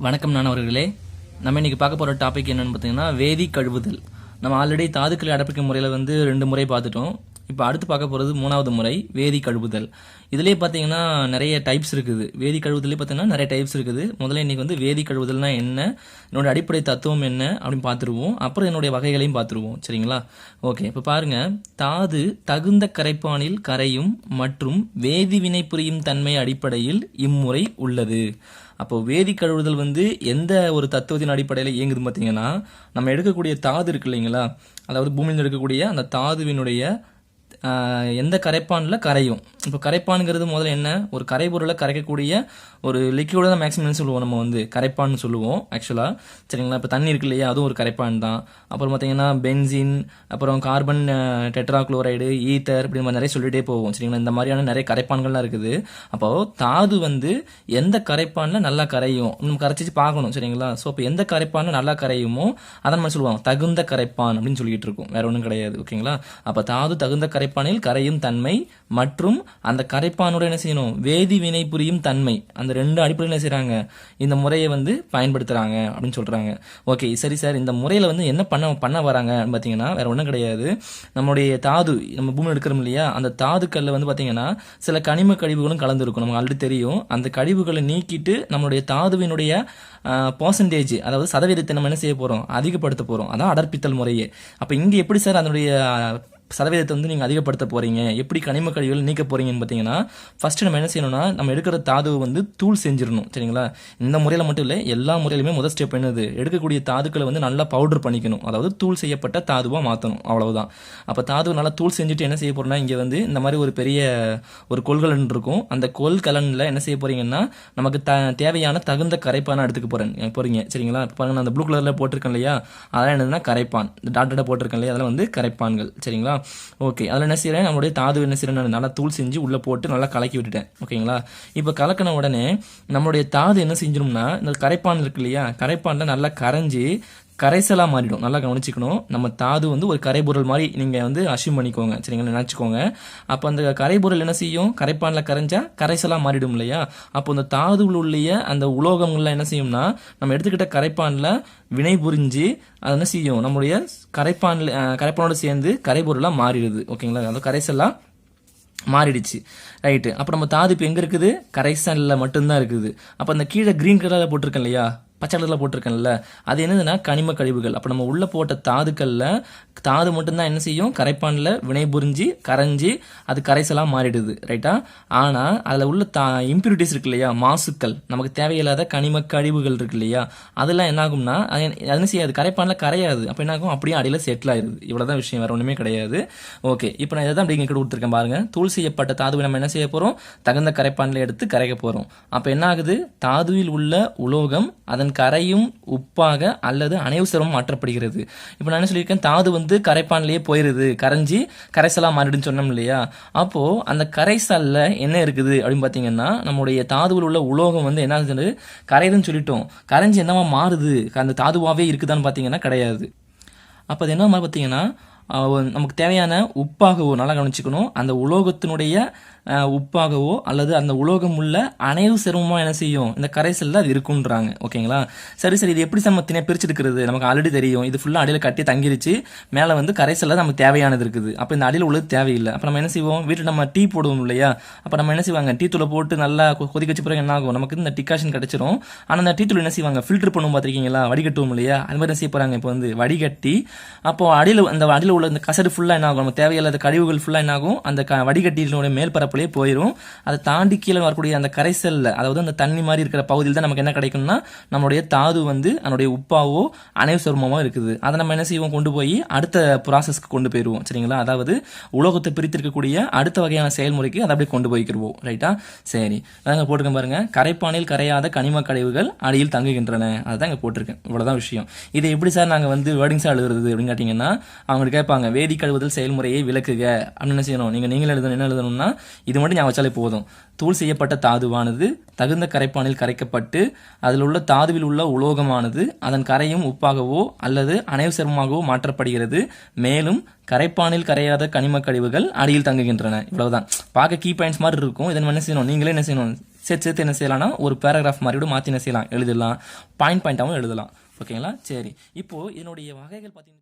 வணக்கம் நானவர்களே. நம்ம இன்னைக்கு பார்க்க போகிற டாபிக் என்னென்னு பார்த்தீங்கன்னா வேதி கழுவுதல். நம்ம ஆல்ரெடி தாதுக்களை அடப்பிக்கும் முறையில் வந்து ரெண்டு முறை பார்த்துட்டோம். இப்போ அடுத்து பார்க்க போகிறது மூணாவது முறை வேதி கழுவுதல். இதுலேயே பார்த்தீங்கன்னா நிறைய டைப்ஸ் இருக்குது. வேதி கழுவுதலே பார்த்தீங்கன்னா நிறைய டைப்ஸ் இருக்குது. முதல்ல இன்றைக்கி வந்து வேதி கழுவுதல்னா என்ன என்னோட அடிப்படை தத்துவம் என்ன அப்படின்னு பார்த்துருவோம் அப்புறம் என்னுடைய வகைகளையும் பார்த்துருவோம் சரிங்களா? ஓகே இப்போ பாருங்க. தாது தகுந்த கரைப்பானில் கரையும் மற்றும் வேதி வினை புரியும் தன்மை அடிப்படையில் இம்முறை உள்ளது. அப்போ வேதி கழுவுதல் வந்து எந்த ஒரு தத்துவத்தின் அடிப்படையில் இயங்குது பார்த்தீங்கன்னா நம்ம எடுக்கக்கூடிய தாது இருக்கு இல்லைங்களா? அதாவது பூமியில் எடுக்கக்கூடிய அந்த தாதுவினுடைய எந்த கரைப்பானில் கரையும். இப்போ கரைப்பானுங்கிறது முதல்ல என்ன? ஒரு கரைபொருளை கரைக்கக்கூடிய ஒரு லிக்யூட தான் மேக்ஸிமம் சொல்லுவோம் நம்ம வந்து. கரைப்பான்னு சொல்லுவோம் ஆக்சுவலாக சரிங்களா? இப்போ தண்ணி இருக்கு இல்லையா? அதுவும் ஒரு கரைப்பான் தான். அப்புறம் பார்த்தீங்கன்னா பென்சின் அப்புறம் கார்பன் டெட்ரா குளோரைடு ஈத்தர் இப்படி மாதிரி நிறைய சொல்லிகிட்டே போவோம். சரிங்களா? இந்த மாதிரியான நிறைய கரைப்பான்கள்லாம் இருக்குது. அப்போ தாது வந்து எந்த கரைப்பானில் நல்லா கரையும்? நம்ம கரைச்சிச்சு பார்க்கணும் சரிங்களா? ஸோ இப்போ எந்த கரைப்பானில் நல்லா கரையுமோ அதை நம்ம சொல்லுவோம். தகுந்த கரைப்பான் அப்படின்னு சொல்லிட்டு இருக்கோம். வேற ஒன்றும் கிடையாது ஓகேங்களா அப்போ தாது தகுந்த கரைப்பானில் கரையும் தன்மை மற்றும் அந்த கரைப்பானோட என்ன செய்யணும்? வேதி வினை புரியும் தன்மை. அந்த ரெண்டு அடிப்படையில் என்ன செய்கிறாங்க இந்த முறையை வந்து பயன்படுத்துறாங்க அப்படின்னு சொல்றாங்க. ஓகே சரி சார் இந்த முறையில வந்து என்ன பண்ண பண்ண வராங்க பார்த்தீங்கன்னா வேற ஒன்றும் கிடையாது. நம்மளுடைய தாது நம்ம பூமி எடுக்கிறோம் இல்லையா? அந்த தாதுக்கல்ல வந்து பார்த்தீங்கன்னா சில கனிம கழிவுகளும் கலந்துருக்கும். நமக்கு ஆல்ரெடி தெரியும். அந்த கழிவுகளை நீக்கிட்டு நம்மளுடைய தாதுவினுடைய பர்சன்டேஜ் அதாவது சதவீதத்தை நம்ம என்ன செய்ய போறோம்? அதிகப்படுத்த போறோம். அதான் அடர்ப்பித்தல் முறையே. அப்ப இங்க எப்படி சார் அதனுடைய சதவீதத்தை வந்து நீங்கள் அதிகப்படுத்த போகிறீங்க எப்படி கனிம கழிவுகள் நீக்க போகிறீங்கன்னு பார்த்தீங்கன்னா ஃபஸ்ட்டு நம்ம என்ன செய்யணும்னா நம்ம எடுக்கிற தாதுவை வந்து தூள் செஞ்சிடணும் சரிங்களா? இந்த முறையில் மட்டும் இல்லை எல்லா முறையிலுமே முதல் ஸ்டெப் என்னது? எடுக்கக்கூடிய தாதுக்களை வந்து நல்லா பவுடர் பண்ணிக்கணும். அதாவது தூள் செய்யப்பட்ட தாதுவாக மாற்றணும் அவ்வளவுதான். அப்போ தாதுவை நல்லா தூள் செஞ்சுட்டு என்ன செய்ய போகிறோம்னா இங்கே வந்து இந்த மாதிரி ஒரு பெரிய ஒரு கொள்கலன் இருக்கும். அந்த கொள்கலன்ல என்ன செய்ய போகிறீங்கன்னா நமக்கு த தேவையான தகுந்த கரைப்பான எடுத்துக்க போகிறேன் போகிறீங்க சரிங்களா? இப்போ பாருங்க நான் அந்த ப்ளூ கலரில் போட்டிருக்கேன் இல்லையா? அதெல்லாம் என்னதுன்னா கரைப்பான். இந்த டாட்டா போட்டிருக்கேன் இல்லையா? அதெல்லாம் வந்து கரைப்பான்கள் சரிங்களா? ஓகே. அதில் என்ன செய்கிறேன் நம்மளுடைய தாது என்ன செய்கிறேன் நான் நல்லா தூள் செஞ்சு உள்ள போட்டு நல்லா கலக்கி விட்டுட்டேன். ஓகேங்களா? இப்போ கலக்கின உடனே நம்மளுடைய தாது என்ன செஞ்சிடும்னா இந்த கரைப்பான் இருக்கு இல்லையா? கரைப்பானில் நல்லா கரைஞ்சி கரைசலாக மாறிடும். நல்லா கவனிச்சிக்கணும். நம்ம தாது வந்து ஒரு கரைபொருள் மாதிரி நீங்கள் வந்து அசியூம் பண்ணிக்கோங்க. சரிங்களா? நினச்சிக்கோங்க. அப்போ அந்த கரைபொருள் என்ன செய்யும்? கரைப்பானில் கரைஞ்சா கரைசலாக மாறிடும் இல்லையா? அப்போ அந்த தாதுவில் அந்த உலோகங்கள்லாம் என்ன செய்யும்னா நம்ம எடுத்துக்கிட்ட கரைப்பானில் வினை புரிஞ்சு அது என்ன செய்யும்? நம்மளுடைய கரைப்பானில் கரைப்பானோடு சேர்ந்து கரைபொருளாக மாறிடுது. ஓகேங்களா? அதாவது கரைசலாக மாறிடுச்சு. ரைட்டு. அப்போ நம்ம தாது இப்போ எங்கே இருக்குது? கரைசலில் மட்டும்தான் இருக்குது. அப்போ அந்த கீழே க்ரீன் கலரில் போட்டிருக்கேன் இல்லையா? பச்சை கலரில் போட்டிருக்கேன்ல அது என்னதுன்னா கனிம கழிவுகள். அப்போ நம்ம உள்ளே போட்ட தாதுக்களில் தாது மட்டும்தான் என்ன செய்யும்? கரைப்பானில் வினை புரிஞ்சு கரைஞ்சி அது கரைசலாக மாறிடுது ரைட்டா ஆனால் அதில் உள்ள தா இம்ப்யூரிட்டிஸ் இருக்கு இல்லையா? மாசுக்கள். நமக்கு தேவையில்லாத கனிம கழிவுகள் இருக்கு இல்லையா? அதெல்லாம் என்ன ஆகும்னா அது என்ன- செய்யாது? கரைப்பானில் கரையாது. அப்போ என்ன ஆகும் அப்படியே அடியில் செட்டில் ஆயிருது. இவ்வளோதான் விஷயம் வேறு ஒன்றுமே கிடையாது. ஓகே இப்போ நான் இதை தான் அப்படிங்க கொடுத்துருக்கேன் பாருங்க. தூள் செய்யப்பட்ட தாதுவை நம்ம என்ன செய்ய போகிறோம் தகுந்த கரைப்பானில் எடுத்து கரைக்க போகிறோம் அப்போ என்ன ஆகுது தாதுவில் உள்ள உலோகம் அதன் கரையும் உப்பாக அல்லது அனைவசரமும் மாற்றப்படுகிறது. இப்போ நான் என்ன சொல்லியிருக்கேன்? தாது வந்து கரைப்பான்லேயே போயிருது. கரைஞ்சி கரைசலாக மாறிடுன்னு சொன்னோம் இல்லையா? அப்போது அந்த கரைசல்ல என்ன இருக்குது அப்படின்னு பார்த்தீங்கன்னா நம்முடைய தாதுவில் உள்ள உலோகம் வந்து என்ன ஆகுது கரையுதுன்னு சொல்லிட்டோம். கரைஞ்சி என்னவா மாறுது? அந்த தாதுவாகவே இருக்குதான்னு பார்த்தீங்கன்னா கிடையாது. அப்போ அது என்ன மாதிரி பார்த்தீங்கன்னா நமக்கு தேவையான உப்பாகவோ நல்லா கவனிச்சுக்கணும். அந்த உலோகத்தினுடைய உப்பாகவோ அல்லது அந்த உலோகம் உள்ள அணைவு சிரமமாக என்ன செய்யும்? இந்த கரைசலில் அது இருக்குன்றாங்க ஓகேங்களா? சரி சரி. இது எப்படி நம்ம தினை பிரிச்செடுக்கிறது நமக்கு ஆல்ரெடி தெரியும். இது ஃபுல்லாக அடியில் கட்டி தங்கிருச்சு. மேலே வந்து கரைசலில் நமக்கு தேவையானது இருக்குது. அப்போ இந்த அடியில் உள்ளது தேவையில்லை. அப்போ நம்ம என்ன செய்வோம்? வீட்டில் நம்ம டீ போடுவோம் இல்லையா? அப்போ நம்ம என்ன செய்வாங்க? டீ தூளை போட்டு நல்லா கொதிக்க வச்ச பிறகு என்ன ஆகும் நமக்கு இந்த டிகாஷன் கிடைச்சிரும். ஆனால் அந்த டீ தூள் என்ன செய்வாங்க? ஃபில்டர் பண்ணுவோம் பார்த்துருக்கீங்களா? வடிகட்டுவோம் இல்லையா? அது மாதிரி என்ன செய்ய போகிறாங்க இப்போ வந்து வடிகட்டி அப்போ அடியில் அந்த அடியில் உள்ள இந்த கசடு ஃபுல்லாக என்ன ஆகும் நம்ம தேவையில்லாத கழிவுகள் ஃபுல்லாக என்ன ஆகும் அந்த க வடிகட்டியினுடைய மேற்பரப்புலேயே போயிடும் அதை தாண்டி கீழே வரக்கூடிய அந்த கரைசல்ல அதாவது அந்த தண்ணி மாதிரி இருக்கிற பகுதியில் தான் நமக்கு என்ன கிடைக்கும்னா நம்மளுடைய தாது வந்து அதனுடைய உப்பாவோ அணைவு இருக்குது. அதை நம்ம என்ன செய்வோம்? கொண்டு போய் அடுத்த ப்ராசஸ்க்கு கொண்டு போயிடுவோம் சரிங்களா? அதாவது உலோகத்தை பிரித்திருக்கக்கூடிய அடுத்த வகையான செயல்முறைக்கு அதை அப்படியே கொண்டு போய்க்கிடுவோம் ரைட்டா சரி. அதாங்க போட்டுக்க பாருங்க. கரைப்பானில் கரையாத கனிம கழிவுகள் அடியில் தங்குகின்றன. அதுதான் இங்கே போட்டிருக்கேன். இவ்வளோதான் விஷயம். இதை எப்படி சார் நாங்கள் வந்து வேர்டிங்ஸாக எழுதுறது அப்படின்னு கேட்டிங்கன்னா அவங்களுக்கு கேட்பாங்க வேதி கழுவுதல் செயல்முறையை விளக்குக. அப்படின்னு என்ன செய்யணும்? நீங்கள் நீங்களே எழுதணும். என்ன எழுதணும்னா இது மட்டும் ஞாபகம் வச்சாலே போதும். தூள் செய்யப்பட்ட தாதுவானது தகுந்த கரைப்பானில் கரைக்கப்பட்டு அதில் உள்ள தாதுவில் உள்ள உலோகமானது அதன் கரையும் உப்பாகவோ அல்லது அணைவு சேர்மமாகவோ மாற்றப்படுகிறது. மேலும் கரைப்பானில் கரையாத கனிம கழிவுகள் அடியில் தங்குகின்றன. இவ்வளவுதான். பார்க்க கீ பாயிண்ட்ஸ் மாதிரி இருக்கும். இதன் என்ன செய்யணும்? நீங்களே என்ன செய்யணும்? சேர்த்து சேர்த்து என்ன செய்யலாம்னா ஒரு பேராகிராஃப் மாதிரி கூட மாற்றி என்ன செய்யலாம்? எழுதலாம். பாயிண்ட் பாயிண்ட்டாகவும் எழுதலாம். ஓகேங்களா சரி. இப்போது இதனுடைய வகைகள் பார்த்தீங்கன்னா